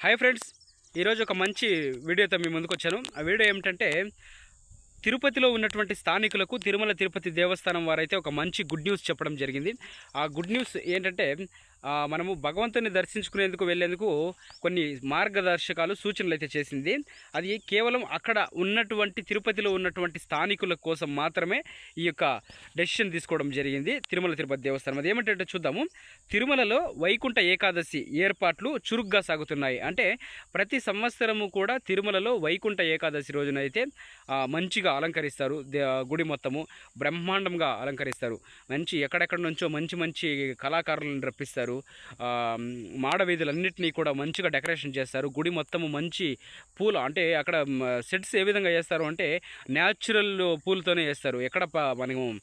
Hi friends ఈరోజు ఒక మంచి వీడియోతో మీ ముందుకు వచ్చాను ఆ వీడియో ఏమిటంటే తిరుపతిలో ఉన్నటువంటి స్థానికులకు తిరుమల తిరుపతి దేవస్థానం వారైతే ఒక మంచి గుడ్ న్యూస్ చెప్పడం జరిగింది. ఆ గుడ్ న్యూస్ ఏంటంటే మనము భగవంతుని దర్శించుకునేందుకు వెళ్ళేందుకు కొన్ని మార్గదర్శకాలు సూచనలు అయితే చేసింది. అది కేవలం అక్కడ ఉన్నటువంటి తిరుపతిలో ఉన్నటువంటి స్థానికుల కోసం మాత్రమే ఈ యొక్క డెసిషన్ తీసుకోవడం జరిగింది. తిరుమల తిరుపతి దేవస్థానం. అది ఏమంటే చూద్దాము. తిరుమలలో వైకుంఠ ఏకాదశి ఏర్పాట్లు చురుగ్గా సాగుతున్నాయి. అంటే ప్రతి సంవత్సరము కూడా తిరుమలలో వైకుంఠ ఏకాదశి రోజున అయితే మంచిగా అలంకరిస్తారు. దే- గుడి మొత్తము బ్రహ్మాండంగా అలంకరిస్తారు. మంచి ఎక్కడెక్కడ నుంచో మంచి మంచి కళాకారులను రప్పిస్తారు. మాడ మాడవీధులన్నింటినీ కూడా మంచిగా డెకరేషన్ చేస్తారు. గుడి మొత్తము మంచి పూల అంటే అక్కడ సెట్స్ ఏ విధంగా చేస్తారు అంటే న్యాచురల్ పూలతోనే వేస్తారు ఎక్కడ మనము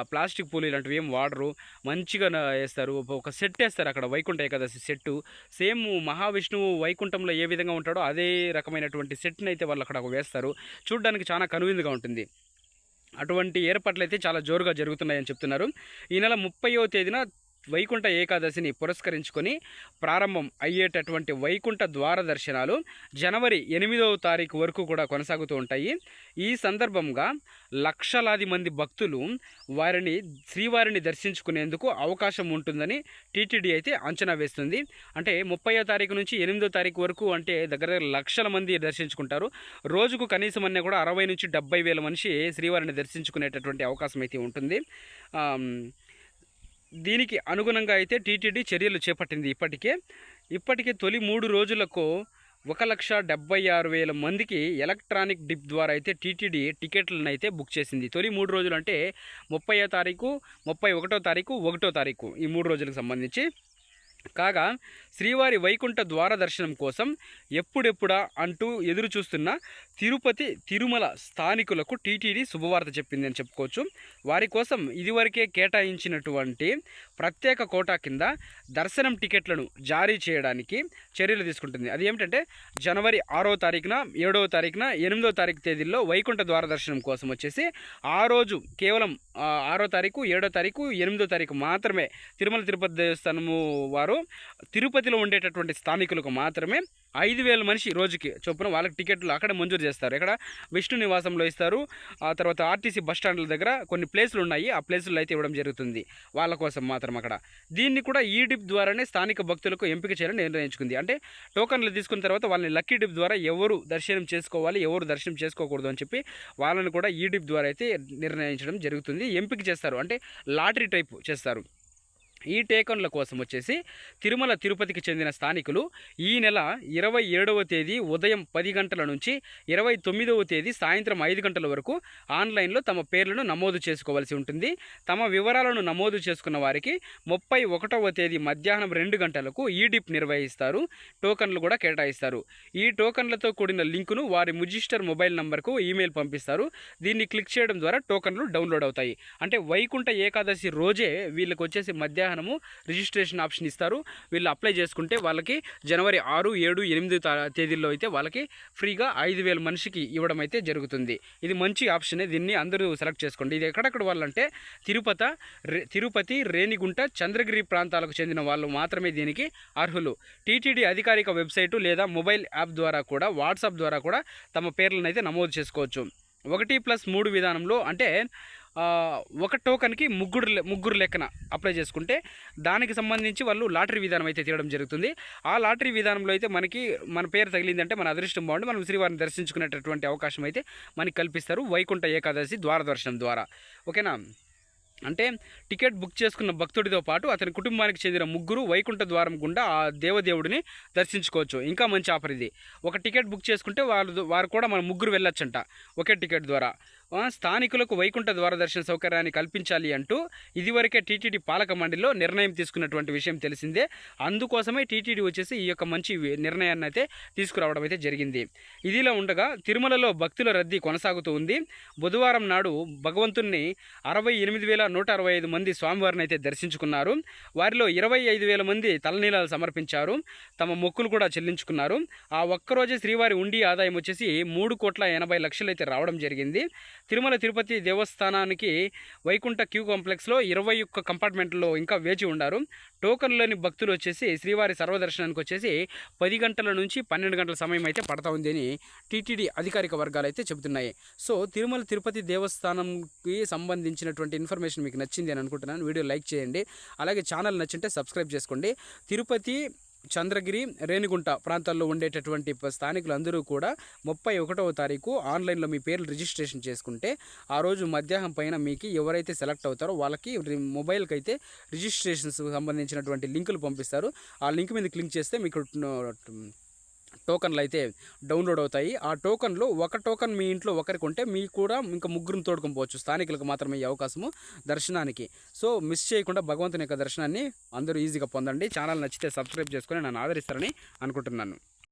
ప్లాస్టిక్ పూలు ఇలాంటివి ఏం వాడరు. మంచిగా వేస్తారు ఒక- సెట్ వేస్తారు అక్కడ వైకుంఠ ఏకాదశి సెట్టు. సేమ్ మహావిష్ణువు వైకుంఠంలో ఏ విధంగా ఉంటాడో అదే రకమైనటువంటి సెట్ని అయితే వాళ్ళు అక్కడ వేస్తారు. చూడడానికి చాలా కనువిందుగా ఉంటుంది. అటువంటి ఏర్పాట్లు అయితే చాలా జోరుగా జరుగుతున్నాయని చెప్తున్నారు. ఈ నెల ముప్పైవ తేదీన వైకుంఠ ఏకాదశిని పురస్కరించుకొని ప్రారంభం అయ్యేటటువంటి వైకుంఠ ద్వార దర్శనాలు జనవరి ఎనిమిదవ తారీఖు వరకు కూడా కొనసాగుతూ ఉంటాయి. ఈ సందర్భంగా లక్షలాది మంది భక్తులు వారిని శ్రీవారిని దర్శించుకునేందుకు అవకాశం ఉంటుందని టీటీడీ అయితే అంచనా వేస్తుంది. అంటే ముప్పయో తారీఖు నుంచి ఎనిమిదో తారీఖు వరకు అంటే దగ్గర దగ్గర లక్షల మంది దర్శించుకుంటారు. రోజుకు కనీసం అన్నీ కూడా అరవై నుంచి డెబ్బై వేల మనిషి శ్రీవారిని దర్శించుకునేటటువంటి అవకాశం అయితే ఉంటుంది. దీనికి అనుగుణంగా అయితే టీటీడీ చర్యలు చేపట్టింది ఇప్పటికే. ఇప్పటికే తొలి మూడు రోజులకు ఒక లక్ష డెబ్బై ఆరు వేల మందికి ఎలక్ట్రానిక్ డిప్ ద్వారా అయితే టీటీడీ టికెట్లను అయితే బుక్ చేసింది. తొలి మూడు రోజులు అంటే ముప్పయో తారీఖు ముప్పై ఒకటో తారీఖు ఒకటో తారీఖు ఈ మూడు రోజులకు సంబంధించి. కాగా శ్రీవారి వైకుంఠ ద్వార దర్శనం కోసం ఎప్పుడెప్పుడా అంటూ ఎదురు చూస్తున్న తిరుపతి తిరుమల స్థానికులకు టీటీడీ శుభవార్త చెప్పింది అని చెప్పుకోవచ్చు. వారి కోసం ఇదివరకే కేటాయించినటువంటి ప్రత్యేక కోటా కింద దర్శనం టికెట్లను జారీ చేయడానికి చర్యలు తీసుకుంటుంది. అది ఏమిటంటే జనవరి ఆరో తారీఖున ఏడవ తారీఖున ఎనిమిదో తారీఖు తేదీల్లో వైకుంఠ ద్వార దర్శనం కోసం వచ్చేసి ఆ రోజు కేవలం ఆరో తారీఖు ఏడో తారీఖు ఎనిమిదో తారీఖు మాత్రమే తిరుమల తిరుపతి దేవస్థానము వారు తిరుపతిలో ఉండేటటువంటి స్థానికులకు మాత్రమే ఐదు వేల మనిషి రోజుకి చొప్పున వాళ్ళకి టికెట్లు అక్కడ మంజూరు చేస్తారు. ఇక్కడ విష్ణు నివాసంలో ఇస్తారు. ఆ తర్వాత ఆర్టీసీ బస్ స్టాండ్ల దగ్గర కొన్ని ప్లేసులు ఉన్నాయి. ఆ ప్లేసులు అయితే ఇవ్వడం జరుగుతుంది. వాళ్ళ కోసం మాత్రం అక్కడ. దీన్ని కూడా ఈ డిప్ ద్వారానే స్థానిక భక్తులకు ఎంపిక చేయాలని నిర్ణయించుకుంది. అంటే టోకన్లు తీసుకున్న తర్వాత వాళ్ళని లక్కీ డిప్ ద్వారా ఎవరు దర్శనం చేసుకోవాలి ఎవరు దర్శనం చేసుకోకూడదు అని చెప్పి వాళ్ళని కూడా ఈ డిప్ ద్వారా అయితే నిర్ణయించడం జరుగుతుంది. ఎంపిక చేస్తారు. అంటే లాటరీ టైప్ చేస్తారు. ఈ టేకన్ల కోసం వచ్చేసి తిరుమల తిరుపతికి చెందిన స్థానికులు ఈ నెల ఇరవై ఏడవ తేదీ ఉదయం పది గంటల నుంచి ఇరవై తొమ్మిదవ తేదీ సాయంత్రం ఐదు గంటల వరకు ఆన్లైన్లో తమ పేర్లను నమోదు చేసుకోవాల్సి ఉంటుంది. తమ వివరాలను నమోదు చేసుకున్న వారికి ముప్పై ఒకటవ తేదీ మధ్యాహ్నం రెండు గంటలకు ఈ డిప్ నిర్వహిస్తారు. టోకన్లు కూడా కేటాయిస్తారు. ఈ టోకన్లతో కూడిన లింకును వారి ముజిస్టర్ మొబైల్ నంబర్కు ఈమెయిల్ పంపిస్తారు. దీన్ని క్లిక్ చేయడం ద్వారా టోకన్లు డౌన్లోడ్ అవుతాయి. అంటే వైకుంఠ ఏకాదశి రోజే వీళ్ళకి వచ్చేసి మధ్యాహ్నము రిజిస్ట్రేషన్ ఆప్షన్ ఇస్తారు. వీళ్ళు అప్లై చేసుకుంటే వాళ్ళకి జనవరి ఆరు ఏడు ఎనిమిది తా- తేదీల్లో అయితే వాళ్ళకి ఫ్రీగా ఐదు వేల మనిషికి ఇవ్వడం అయితే జరుగుతుంది. ఇది మంచి ఆప్షనే. దీన్ని అందరూ సెలెక్ట్ చేసుకోండి. ఇది ఎక్కడెక్కడ వాళ్ళంటే తిరుపతి తిరుపతి రేణిగుంట చంద్రగిరి ప్రాంతాలకు చెందిన వాళ్ళు మాత్రమే దీనికి అర్హులు. టీటీడీ అధికారిక వెబ్సైటు లేదా మొబైల్ యాప్ ద్వారా కూడా వాట్సాప్ ద్వారా కూడా తమ పేర్లను అయితే నమోదు చేసుకోవచ్చు. ఒకటి ప్లస్ మూడు విధానంలో అంటే ఒక టోకన్కి ముగ్గురు లె- ముగ్గురు లెక్కన అప్లై చేసుకుంటే దానికి సంబంధించి వాళ్ళు లాటరీ విధానం అయితే తీయడం జరుగుతుంది. ఆ లాటరీ విధానంలో అయితే మనకి మన పేరు తగిలిందంటే మన అదృష్టం బాగుండి మనం శ్రీవారిని దర్శించుకునేటటువంటి అవకాశం అయితే మనకి కల్పిస్తారు. వైకుంఠ ఏకాదశి ద్వార దర్శనం ద్వారా. ఓకేనా? అంటే టికెట్ బుక్ చేసుకున్న భక్తుడితో పాటు అతని కుటుంబానికి చెందిన ముగ్గురు వైకుంఠ ద్వారం గుండా ఆ దేవదేవుడిని దర్శించుకోవచ్చు. ఇంకా మంచి ఆఫర్ ఇది. ఒక టికెట్ బుక్ చేసుకుంటే వాళ్ళు వారు కూడా మన ముగ్గురు వెళ్ళొచ్చంట ఒకే టికెట్ ద్వారా. స్థానికులకు వైకుంఠ ద్వార దర్శన సౌకర్యాన్ని కల్పించాలి అంటూ ఇదివరకే టీటీడీ పాలక మండలిలో నిర్ణయం తీసుకున్నటువంటి విషయం తెలిసిందే. అందుకోసమే టీటీడీ వచ్చేసి ఈ యొక్క మంచి నిర్ణయాన్ని అయితే తీసుకురావడం అయితే జరిగింది. ఇదిలా ఉండగా తిరుమలలో భక్తుల రద్దీ కొనసాగుతూ ఉంది. బుధవారం నాడు భగవంతుణ్ణి అరవై ఎనిమిది వేల నూట అరవై ఐదు మంది స్వామివారిని అయితే దర్శించుకున్నారు. వారిలో ఇరవై ఐదు వేల మంది తలనీలాలు సమర్పించారు. తమ మొక్కులు కూడా చెల్లించుకున్నారు. ఆ ఒక్కరోజే శ్రీవారి ఉండి ఆదాయం వచ్చేసి మూడు కోట్ల ఎనభై లక్షలు అయితే రావడం జరిగింది. తిరుమల తిరుపతి దేవస్థానానికి వైకుంఠ క్యూ కాంప్లెక్స్లో ఇరవై ఒక్క కంపార్ట్మెంట్లో ఇంకా వేచి ఉన్నారు టోకన్లోని భక్తులు వచ్చేసి శ్రీవారి సర్వదర్శనానికి వచ్చేసి పది గంటల నుంచి పన్నెండు గంటల సమయం అయితే పడతా ఉంది అని టీటీడీ అధికారిక వర్గాలు అయితే చెబుతున్నాయి. సో తిరుమల తిరుపతి దేవస్థానంకి సంబంధించినటువంటి ఇన్ఫర్మేషన్ మీకు నచ్చింది అని అనుకుంటున్నాను. వీడియో లైక్ చేయండి. అలాగే ఛానల్ నచ్చింటే సబ్స్క్రైబ్ చేసుకోండి. తిరుపతి చంద్రగిరి రేణిగుంట ప్రాంతాల్లో ఉండేటటువంటి స్థానికులు అందరూ కూడా ముప్పై ఒకటవ తారీఖు ఆన్లైన్లో మీ పేర్లు రిజిస్ట్రేషన్ చేసుకుంటే ఆ రోజు మధ్యాహ్నం పైన మీకు ఎవరైతే సెలెక్ట్ అవుతారో వాళ్ళకి మొబైల్కి అయితే రిజిస్ట్రేషన్స్ సంబంధించినటువంటి లింకులు పంపిస్తారు. ఆ లింక్ మీద క్లిక్ చేస్తే మీకు టోకన్లు అయితే డౌన్లోడ్ అవుతాయి ఆ టోకన్లు ఒక టోకన్ మీ ఇంట్లో ఒకరికి ఉంటే మీ కూడా ఇంకా ముగ్గురిని తోడుకొని పోవచ్చు. స్థానికులకు మాత్రమే ఈ అవకాశము దర్శనానికి. సో మిస్ చేయకుండా భగవంతుని యొక్క దర్శనాన్ని అందరూ ఈజీగా పొందండి. ఛానల్ నచ్చితే సబ్స్క్రైబ్ చేసుకొని నన్ను ఆదరిస్తారని అనుకుంటున్నాను.